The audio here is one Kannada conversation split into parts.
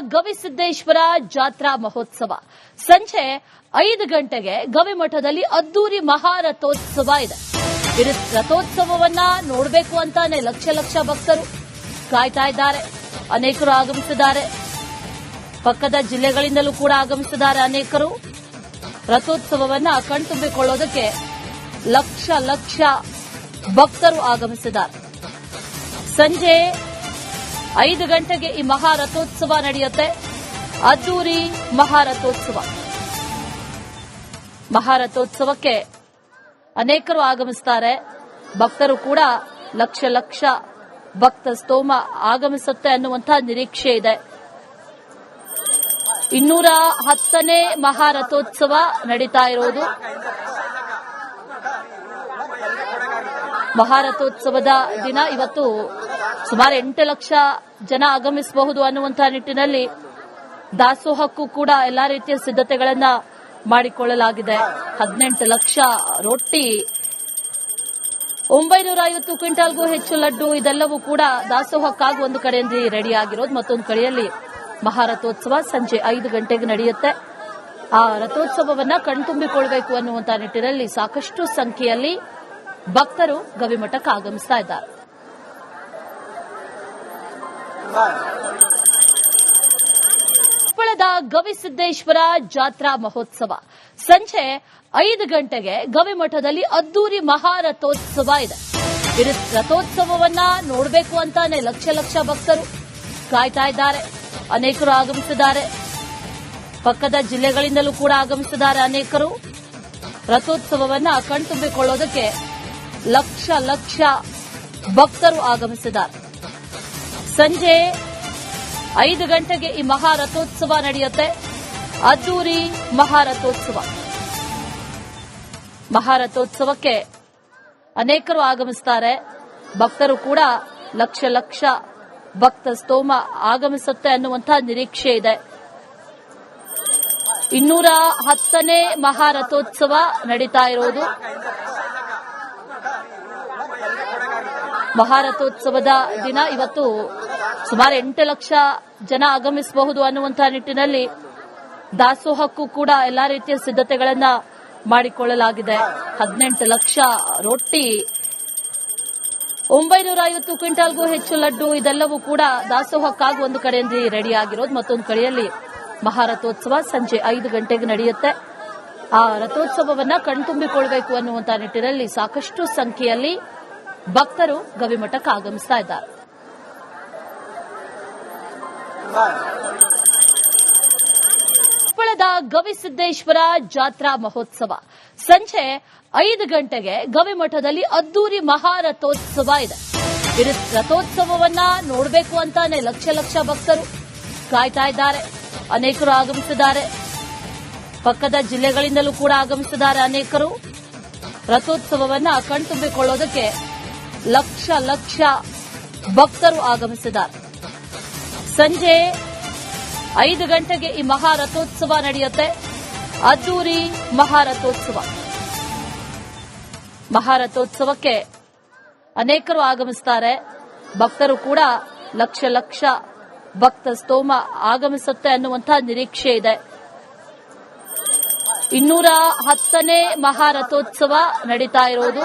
ಗವಿಸಿದ್ದೇಶ್ವರ ಜಾತ್ರಾ ಮಹೋತ್ಸವ. ಸಂಜೆ ಐದು ಗಂಟೆಗೆ ಗವಿಮಠದಲ್ಲಿ ಅದ್ದೂರಿ ಮಹಾರಥೋತ್ಸವ ಇದೆ. ರಥೋತ್ಸವವನ್ನ ನೋಡಬೇಕು ಅಂತಾನೆ ಲಕ್ಷ ಲಕ್ಷ ಭಕ್ತರು ಕಾಯ್ತಾ ಇದ್ದಾರೆ. ಅನೇಕರು ಆಗಮಿಸಿದ್ದಾರೆ. ಪಕ್ಕದ ಜಿಲ್ಲೆಗಳಿಂದಲೂ ಕೂಡ ಆಗಮಿಸಿದ್ದಾರೆ ಅನೇಕರು. ರಥೋತ್ಸವವನ್ನ ಕಣ್ತುಂಬಿಕೊಳ್ಳೋದಕ್ಕೆ ಲಕ್ಷ ಲಕ್ಷ ಭಕ್ತರು ಆಗಮಿಸಿದ್ದಾರೆ. ಸಂಜೆ ಐದು ಗಂಟೆಗೆ ಈ ಮಹಾರಥೋತ್ಸವ ನಡೆಯುತ್ತೆ. ಅದ್ದೂರಿ ಮಹಾರಥೋತ್ಸವ. ಮಹಾರಥೋತ್ಸವಕ್ಕೆ ಅನೇಕರು ಆಗಮಿಸ್ತಾರೆ. ಭಕ್ತರು ಕೂಡ ಲಕ್ಷ ಲಕ್ಷ ಭಕ್ತ ಸ್ತೋಮ ಆಗಮಿಸುತ್ತೆ ಅನ್ನುವಂತಹ ನಿರೀಕ್ಷೆ ಇದೆ. ಇನ್ನೂರ ಹತ್ತನೇ ಮಹಾರಥೋತ್ಸವ ನಡೀತಾ ಇರೋದು. ಮಹಾರಥೋತ್ಸವದ ದಿನ ಇವತ್ತು ಸುಮಾರು ಎಂಟು ಲಕ್ಷ ಜನ ಆಗಮಿಸಬಹುದು ಅನ್ನುವಂತಹ ನಿಟ್ಟಿನಲ್ಲಿ ದಾಸೋಹಕ್ಕೂ ಕೂಡ ಎಲ್ಲಾ ರೀತಿಯ ಸಿದ್ಧತೆಗಳನ್ನ ಮಾಡಿಕೊಳ್ಳಲಾಗಿದೆ. ಹದಿನೆಂಟು ಲಕ್ಷ ರೊಟ್ಟಿ, ಒಂಬೈನೂರ ಐವತ್ತು ಕ್ವಿಂಟಾಲ್ಗೂ ಹೆಚ್ಚು ಲಡ್ಡು, ಇದೆಲ್ಲವೂ ಕೂಡ ದಾಸೋಹಕ್ಕಾಗಿ ಒಂದು ಕಡೆಯಲ್ಲಿ ರೆಡಿ ಆಗಿರೋದು. ಮತ್ತೊಂದು ಕಡೆಯಲ್ಲಿ ಮಹಾರಥೋತ್ಸವ ಸಂಜೆ ಐದು ಗಂಟೆಗೆ ನಡೆಯುತ್ತೆ. ಆ ರಥೋತ್ಸವವನ್ನ ಕಣ್ತುಂಬಿಕೊಳ್ಬೇಕು ಅನ್ನುವಂತಹ ನಿಟ್ಟಿನಲ್ಲಿ ಸಾಕಷ್ಟು ಸಂಖ್ಯೆಯಲ್ಲಿ ಭಕ್ತರು ಗವಿಮಠಕ್ಕೆ ಆಗಮಿಸ್ತಾ ಕೊಪ್ಪಳದ ಗವಿಸಿದ್ದೇಶ್ವರ ಜಾತ್ರಾ ಮಹೋತ್ಸವ. ಸಂಜೆ ಐದು ಗಂಟೆಗೆ ಗವಿಮಠದಲ್ಲಿ ಅದ್ದೂರಿ ಮಹಾರಥೋತ್ಸವ ಇದೆ. ರಥೋತ್ಸವವನ್ನ ನೋಡಬೇಕು ಅಂತಾನೆ ಲಕ್ಷ ಲಕ್ಷ ಭಕ್ತರು ಕಾಯ್ತಾ ಇದ್ದಾರೆ. ಅನೇಕರು ಆಗಮಿಸಿದ್ದಾರೆ. ಪಕ್ಕದ ಜಿಲ್ಲೆಗಳಿಂದಲೂ ಕೂಡ ಆಗಮಿಸಿದ್ದಾರೆ ಅನೇಕರು. ರಥೋತ್ಸವವನ್ನ ಕಣ್ತುಂಬಿಕೊಳ್ಳೋದಕ್ಕೆ ಲಕ್ಷ ಲಕ್ಷ ಭಕ್ತರು ಆಗಮಿಸಿದ್ದಾರೆ. ಸಂಜೆ ಐದು ಗಂಟೆಗೆ ಈ ಮಹಾರಥೋತ್ಸವ ನಡೆಯುತ್ತೆ. ಅದ್ದೂರಿ ಮಹಾರಥೋತ್ಸವ. ಮಹಾರಥೋತ್ಸವಕ್ಕೆ ಅನೇಕರು ಆಗಮಿಸ್ತಾರೆ. ಭಕ್ತರು ಕೂಡ ಲಕ್ಷ ಲಕ್ಷ ಭಕ್ತ ಸ್ತೋಮ ಆಗಮಿಸುತ್ತೆ ಅನ್ನುವಂತಹ ನಿರೀಕ್ಷೆ ಇದೆ. ಇನ್ನೂರ ಹತ್ತನೇ ಮಹಾರಥೋತ್ಸವ ನಡೀತಾ ಇರೋದು. ಮಹಾರಥೋತ್ಸವದ ದಿನ ಇವತ್ತು ಸುಮಾರು ಎಂಟು ಲಕ್ಷ ಜನ ಆಗಮಿಸಬಹುದು ಅನ್ನುವಂತಹ ನಿಟ್ಟಿನಲ್ಲಿ ದಾಸೋಹಕ್ಕೂ ಕೂಡ ಎಲ್ಲಾ ರೀತಿಯ ಸಿದ್ಧತೆಗಳನ್ನ ಮಾಡಿಕೊಳ್ಳಲಾಗಿದೆ. ಹದಿನೆಂಟು ಲಕ್ಷ ರೊಟ್ಟಿ, ಒಂಬೈನೂರ ಐವತ್ತು ಕ್ವಿಂಟಾಲ್ಗೂ ಹೆಚ್ಚು ಲಡ್ಡು, ಇದೆಲ್ಲವೂ ಕೂಡ ದಾಸೋಹಕ್ಕಾಗಿ ಒಂದು ಕಡೆಯಲ್ಲಿ ರೆಡಿ ಆಗಿರೋದು. ಮತ್ತೊಂದು ಕಡೆಯಲ್ಲಿ ಮಹಾರಥೋತ್ಸವ ಸಂಜೆ ಐದು ಗಂಟೆಗೆ ನಡೆಯುತ್ತೆ. ಆ ರಥೋತ್ಸವವನ್ನ ಕಣ್ತುಂಬಿಕೊಳ್ಬೇಕು ಅನ್ನುವಂತಹ ನಿಟ್ಟಿನಲ್ಲಿ ಸಾಕಷ್ಟು ಸಂಖ್ಯೆಯಲ್ಲಿ ಭಕ್ತರು ಗವಿಮಠಕ್ಕೆ ಆಗಮಿಸ್ತಾ ಕೊಪ್ಪಳದ ಗವಿಸಿದ್ದೇಶ್ವರ ಜಾತ್ರಾ ಮಹೋತ್ಸವ. ಸಂಜೆ ಐದು ಗಂಟೆಗೆ ಗವಿಮಠದಲ್ಲಿ ಅದ್ದೂರಿ ಮಹಾರಥೋತ್ಸವ ಇದೆ. ರಥೋತ್ಸವವನ್ನ ನೋಡಬೇಕು ಅಂತಾನೆ ಲಕ್ಷ ಲಕ್ಷ ಭಕ್ತರು ಕಾಯ್ತಾ ಇದ್ದಾರೆ. ಅನೇಕರು ಆಗಮಿಸಿದ್ದಾರೆ. ಪಕ್ಕದ ಜಿಲ್ಲೆಗಳಿಂದಲೂ ಕೂಡ ಆಗಮಿಸಿದ್ದಾರೆ ಅನೇಕರು. ರಥೋತ್ಸವವನ್ನ ಕಣ್ತುಂಬಿಕೊಳ್ಳೋದಕ್ಕೆ ಲಕ್ಷ ಲಕ್ಷ ಭಕ್ತರು ಆಗಮಿಸಿದ್ದಾರೆ. ಸಂಜೆ ಐದು ಗಂಟೆಗೆ ಈ ಮಹಾರಥೋತ್ಸವ ನಡೆಯುತ್ತೆ. ಅದ್ದೂರಿ ಮಹಾರಥೋತ್ಸವ. ಮಹಾರಥೋತ್ಸವಕ್ಕೆ ಅನೇಕರು ಆಗಮಿಸ್ತಾರೆ. ಭಕ್ತರು ಕೂಡ ಲಕ್ಷ ಲಕ್ಷ ಭಕ್ತ ಸ್ತೋಮ ಆಗಮಿಸುತ್ತೆ ಅನ್ನುವಂತಹ ನಿರೀಕ್ಷೆ ಇದೆ. ಇನ್ನೂರ ಹತ್ತನೇ ಮಹಾರಥೋತ್ಸವ ನಡೀತಾ ಇರೋದು.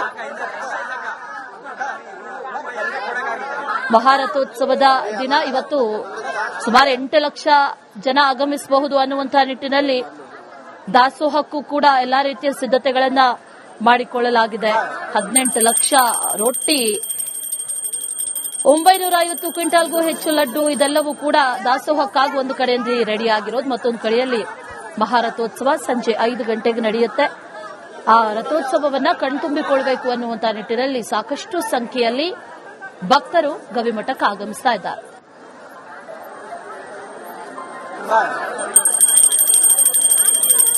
ಮಹಾರಥೋತ್ಸವದ ದಿನ ಇವತ್ತು ಸುಮಾರು ಎಂಟು ಲಕ್ಷ ಜನ ಆಗಮಿಸಬಹುದು ಅನ್ನುವಂತಹ ನಿಟ್ಟಿನಲ್ಲಿ ದಾಸೋಹಕ್ಕೂ ಕೂಡ ಎಲ್ಲಾ ರೀತಿಯ ಸಿದ್ಧತೆಗಳನ್ನ ಮಾಡಿಕೊಳ್ಳಲಾಗಿದೆ. ಹದಿನೆಂಟು ಲಕ್ಷ ರೊಟ್ಟಿ, ಒಂಬೈನೂರ ಐವತ್ತು ಕ್ವಿಂಟಾಲ್ಗೂ ಹೆಚ್ಚು ಲಡ್ಡು, ಇದೆಲ್ಲವೂ ಕೂಡ ದಾಸೋಹಕ್ಕಾಗಿ ಒಂದು ಕಡೆಯಲ್ಲಿ ರೆಡಿ ಆಗಿರೋದು. ಮತ್ತೊಂದು ಕಡೆಯಲ್ಲಿ ಮಹಾರಥೋತ್ಸವ ಸಂಜೆ ಐದು ಗಂಟೆಗೆ ನಡೆಯುತ್ತೆ. ಆ ರಥೋತ್ಸವವನ್ನ ಕಣ್ತುಂಬಿಕೊಳ್ಬೇಕು ಅನ್ನುವಂತಹ ನಿಟ್ಟಿನಲ್ಲಿ ಸಾಕಷ್ಟು ಸಂಖ್ಯೆಯಲ್ಲಿ ಭಕ್ತರು ಗವಿಮಠಕ್ಕೆ ಆಗಮಿಸ್ತಾ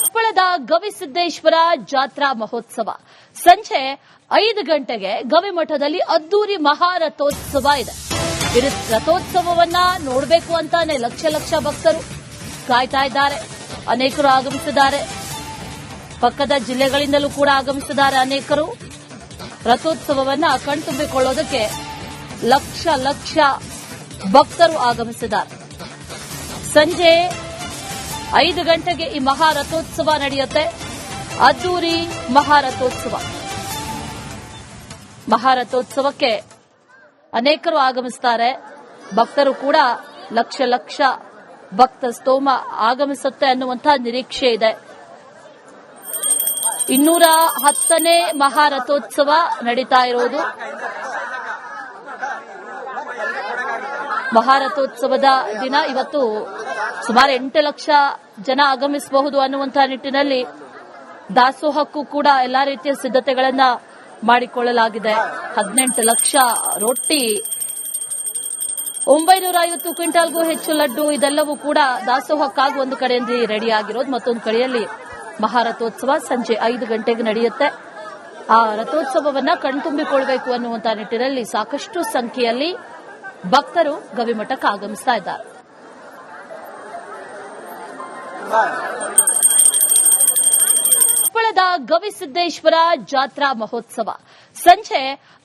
ಕೊಪ್ಪಳದ ಗವಿಸಿದ್ದೇಶ್ವರ ಜಾತ್ರಾ ಮಹೋತ್ಸವ. ಸಂಜೆ ಐದು ಗಂಟೆಗೆ ಗವಿಮಠದಲ್ಲಿ ಅದ್ದೂರಿ ಮಹಾರಥೋತ್ಸವ ಇದೆ. ರಥೋತ್ಸವವನ್ನ ನೋಡಬೇಕು ಅಂತಾನೆ ಲಕ್ಷ ಲಕ್ಷ ಭಕ್ತರು ಕಾಯ್ತಾ ಇದ್ದಾರೆ. ಅನೇಕರು ಆಗಮಿಸಿದ್ದಾರೆ. ಪಕ್ಕದ ಜಿಲ್ಲೆಗಳಿಂದಲೂ ಕೂಡ ಆಗಮಿಸಿದ್ದಾರೆ ಅನೇಕರು. ರಥೋತ್ಸವವನ್ನ ಕಣ್ತುಂಬಿಕೊಳ್ಳೋದಕ್ಕೆ ಲಕ್ಷ ಲಕ್ಷ ಭಕ್ತರು ಆಗಮಿಸಿದ್ದಾರೆ. ಸಂಜೆ ಐದು ಗಂಟೆಗೆ ಈ ಮಹಾರಥೋತ್ಸವ ನಡೆಯುತ್ತೆ. ಅದ್ದೂರಿ ಮಹಾರಥೋತ್ಸವ. ಮಹಾರಥೋತ್ಸವಕ್ಕೆ ಅನೇಕರು ಆಗಮಿಸ್ತಾರೆ. ಭಕ್ತರು ಕೂಡ ಲಕ್ಷ ಲಕ್ಷ ಭಕ್ತ ಸ್ತೋಮ ಆಗಮಿಸುತ್ತೆ ಅನ್ನುವಂತಹ ನಿರೀಕ್ಷೆ ಇದೆ. ಇನ್ನೂರ ಹತ್ತನೇ ಮಹಾರಥೋತ್ಸವ ನಡೀತಾ ಇರೋದು. ಮಹಾರಥೋತ್ಸವದ ದಿನ ಇವತ್ತು ಸುಮಾರು ಎಂಟು ಲಕ್ಷ ಜನ ಆಗಮಿಸಬಹುದು ಅನ್ನುವಂತಹ ನಿಟ್ಟಿನಲ್ಲಿ ದಾಸೋಹಕ್ಕೂ ಕೂಡ ಎಲ್ಲಾ ರೀತಿಯ ಸಿದ್ಧತೆಗಳನ್ನ ಮಾಡಿಕೊಳ್ಳಲಾಗಿದೆ. ಹದಿನೆಂಟು ಲಕ್ಷ ರೊಟ್ಟಿ, ಒಂಬೈನೂರ ಐವತ್ತು ಕ್ವಿಂಟಾಲ್ಗೂ ಹೆಚ್ಚು ಲಡ್ಡು, ಇದೆಲ್ಲವೂ ಕೂಡ ದಾಸೋಹಕ್ಕಾಗಿ ಒಂದು ಕಡೆಯಲ್ಲಿ ರೆಡಿ ಆಗಿರೋದು. ಮತ್ತೊಂದು ಕಡೆಯಲ್ಲಿ ಮಹಾರಥೋತ್ಸವ ಸಂಜೆ ಐದು ಗಂಟೆಗೆ ನಡೆಯುತ್ತೆ. ಆ ರಥೋತ್ಸವವನ್ನ ಕಣ್ತುಂಬಿಕೊಳ್ಬೇಕು ಅನ್ನುವಂತಹ ನಿಟ್ಟಿನಲ್ಲಿ ಸಾಕಷ್ಟು ಸಂಖ್ಯೆಯಲ್ಲಿ ಭಕ್ತರು ಗವಿಮಠಕ್ಕೆ ಆಗಮಿಸ್ತಾ ಕೊಪ್ಪಳದ ಗವಿಸಿದ್ದೇಶ್ವರ ಜಾತ್ರಾ ಮಹೋತ್ಸವ. ಸಂಜೆ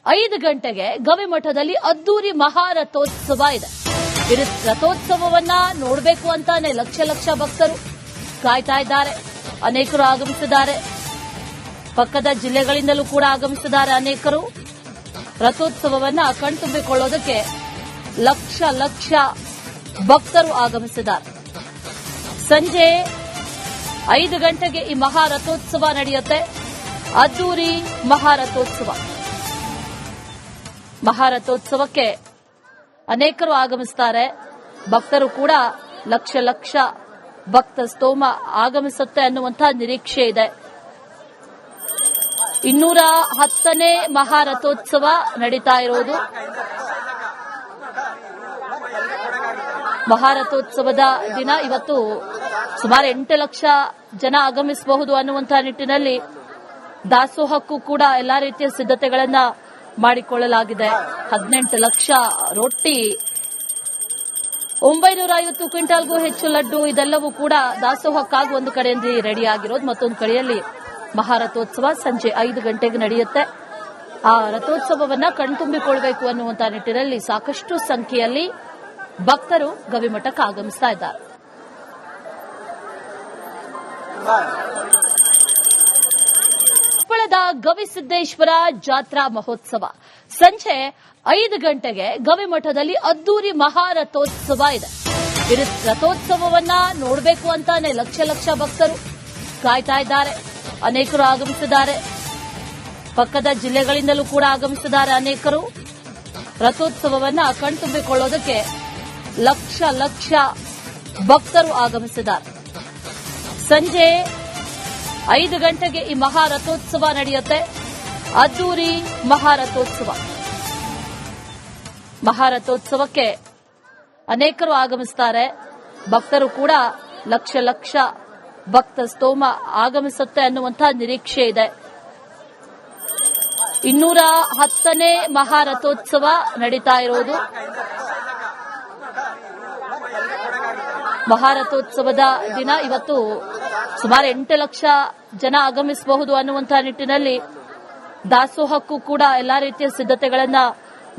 ಐದು ಗಂಟೆಗೆ ಗವಿಮಠದಲ್ಲಿ ಅದ್ದೂರಿ ಮಹಾರಥೋತ್ಸವ ಇದೆ. ರಥೋತ್ಸವವನ್ನ ನೋಡಬೇಕು ಅಂತಾನೆ ಲಕ್ಷ ಲಕ್ಷ ಭಕ್ತರು ಕಾಯ್ತಾ ಇದ್ದಾರೆ. ಅನೇಕರು ಆಗಮಿಸಿದ್ದಾರೆ. ಪಕ್ಕದ ಜಿಲ್ಲೆಗಳಿಂದಲೂ ಕೂಡ ಆಗಮಿಸಿದ್ದಾರೆ ಅನೇಕರು. ರಥೋತ್ಸವವನ್ನ ಕಣ್ತುಂಬಿಕೊಳ್ಳೋದಕ್ಕೆ ಲಕ್ಷ ಲಕ್ಷ ಭಕ್ತರು ಆಗಮಿಸಿದ್ದಾರೆ. ಸಂಜೆ ಐದು ಗಂಟೆಗೆ ಈ ಮಹಾರಥೋತ್ಸವ ನಡೆಯುತ್ತೆ. ಅದ್ದೂರಿ ಮಹಾರಥೋತ್ಸವ. ಮಹಾರಥೋತ್ಸವಕ್ಕೆ ಅನೇಕರು ಆಗಮಿಸ್ತಾರೆ. ಭಕ್ತರು ಕೂಡ ಲಕ್ಷ ಲಕ್ಷ ಭಕ್ತ ಸ್ತೋಮ ಆಗಮಿಸುತ್ತೆ ಅನ್ನುವಂತಹ ನಿರೀಕ್ಷೆ ಇದೆ. ಇನ್ನೂರ ಹತ್ತನೇ ಮಹಾರಥೋತ್ಸವ ನಡೀತಾ ಇರೋದು. ಮಹಾರಥೋತ್ಸವದ ದಿನ ಇವತ್ತು ಸುಮಾರು ಎಂಟು ಲಕ್ಷ ಜನ ಆಗಮಿಸಬಹುದು ಅನ್ನುವಂತಹ ನಿಟ್ಟಿನಲ್ಲಿ ದಾಸೋಹಕ್ಕೂ ಕೂಡ ಎಲ್ಲಾ ರೀತಿಯ ಸಿದ್ಧತೆಗಳನ್ನ ಮಾಡಿಕೊಳ್ಳಲಾಗಿದೆ. ಹದಿನೆಂಟು ಲಕ್ಷ ರೊಟ್ಟಿ, ಒಂಬೈನೂರ ಐವತ್ತು ಕ್ವಿಂಟಾಲ್ಗೂ ಹೆಚ್ಚು ಲಡ್ಡು, ಇದೆಲ್ಲವೂ ಕೂಡ ದಾಸೋಹಕ್ಕಾಗಿ ಒಂದು ಕಡೆಯಲ್ಲಿ ರೆಡಿ ಆಗಿರೋದು. ಮತ್ತೊಂದು ಕಡೆಯಲ್ಲಿ ಮಹಾರಥೋತ್ಸವ ಸಂಜೆ ಐದು ಗಂಟೆಗೆ ನಡೆಯುತ್ತೆ. ಆ ರಥೋತ್ಸವವನ್ನ ಕಣ್ತುಂಬಿಕೊಳ್ಬೇಕು ಅನ್ನುವಂತಹ ನಿಟ್ಟಿನಲ್ಲಿ ಸಾಕಷ್ಟು ಸಂಖ್ಯೆಯಲ್ಲಿ ಭಕ್ತರು ಗವಿಮಠಕ್ಕೆ ಆಗಮಿಸ್ತಾ ಕೊಪ್ಪಳದ ಗವಿಸಿದ್ದೇಶ್ವರ ಜಾತ್ರಾ ಮಹೋತ್ಸವ. ಸಂಜೆ ಐದು ಗಂಟೆಗೆ ಗವಿಮಠದಲ್ಲಿ ಅದ್ದೂರಿ ಮಹಾರಥೋತ್ಸವ ಇದೆ. ರಥೋತ್ಸವವನ್ನ ನೋಡಬೇಕು ಅಂತಾನೆ ಲಕ್ಷ ಲಕ್ಷ ಭಕ್ತರು ಕಾಯ್ತಾ ಇದ್ದಾರೆ. ಅನೇಕರು ಆಗಮಿಸಿದ್ದಾರೆ. ಪಕ್ಕದ ಜಿಲ್ಲೆಗಳಿಂದಲೂ ಕೂಡ ಆಗಮಿಸಿದ್ದಾರೆ ಅನೇಕರು. ರಥೋತ್ಸವವನ್ನ ಕಣ್ತುಂಬಿಕೊಳ್ಳೋದಕ್ಕೆ ಲಕ್ಷ ಲಕ್ಷ ಭಕ್ತರು ಆಗಮಿಸಿದ್ದಾರೆ. ಸಂಜೆ ಐದು ಗಂಟೆಗೆ ಈ ಮಹಾರಥೋತ್ಸವ ನಡೆಯುತ್ತೆ. ಅದ್ದೂರಿ ಮಹಾರಥೋತ್ಸವ. ಮಹಾರಥೋತ್ಸವಕ್ಕೆ ಅನೇಕರು ಆಗಮಿಸ್ತಾರೆ. ಭಕ್ತರು ಕೂಡ ಲಕ್ಷ ಲಕ್ಷ ಭಕ್ತ ಸ್ತೋಮ ಆಗಮಿಸುತ್ತೆ ಅನ್ನುವಂತಹ ನಿರೀಕ್ಷೆ ಇದೆ. ಇನ್ನೂರ ಹತ್ತನೇ ಮಹಾರಥೋತ್ಸವ ನಡೀತಾ ಇರೋದು. ಮಹಾರಥೋತ್ಸವದ ದಿನ ಇವತ್ತು ಸುಮಾರು ಎಂಟು ಲಕ್ಷ ಜನ ಆಗಮಿಸಬಹುದು ಅನ್ನುವಂತಹ ನಿಟ್ಟಿನಲ್ಲಿ ದಾಸೋಹಕ್ಕೂ ಕೂಡ ಎಲ್ಲಾ ರೀತಿಯ ಸಿದ್ಧತೆಗಳನ್ನ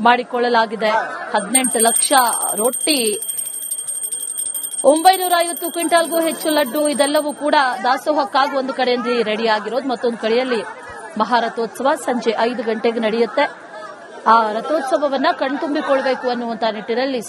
ಮಾಡಿಕೊಳ್ಳಲಾಗಿದೆ. ಹದಿನೆಂಟು ಲಕ್ಷ ರೊಟ್ಟಿ, ಒಂಬೈನೂರ ಐವತ್ತು ಕ್ವಿಂಟಾಲ್ಗೂ ಹೆಚ್ಚು ಲಡ್ಡು, ಇದೆಲ್ಲವೂ ಕೂಡ ದಾಸೋಹಕ್ಕಾಗಿ ಒಂದು ಕಡೆಯಲ್ಲಿ ರೆಡಿ ಆಗಿರೋದು. ಮತ್ತೊಂದು ಕಡೆಯಲ್ಲಿ ಮಹಾರಥೋತ್ಸವ ಸಂಜೆ ಐದು ಗಂಟೆಗೆ ನಡೆಯುತ್ತೆ. ಆ ರಥೋತ್ಸವವನ್ನ ಕಣ್ತುಂಬಿಕೊಳ್ಬೇಕು ಅನ್ನುವಂತಹ ನಿಟ್ಟಿನಲ್ಲಿ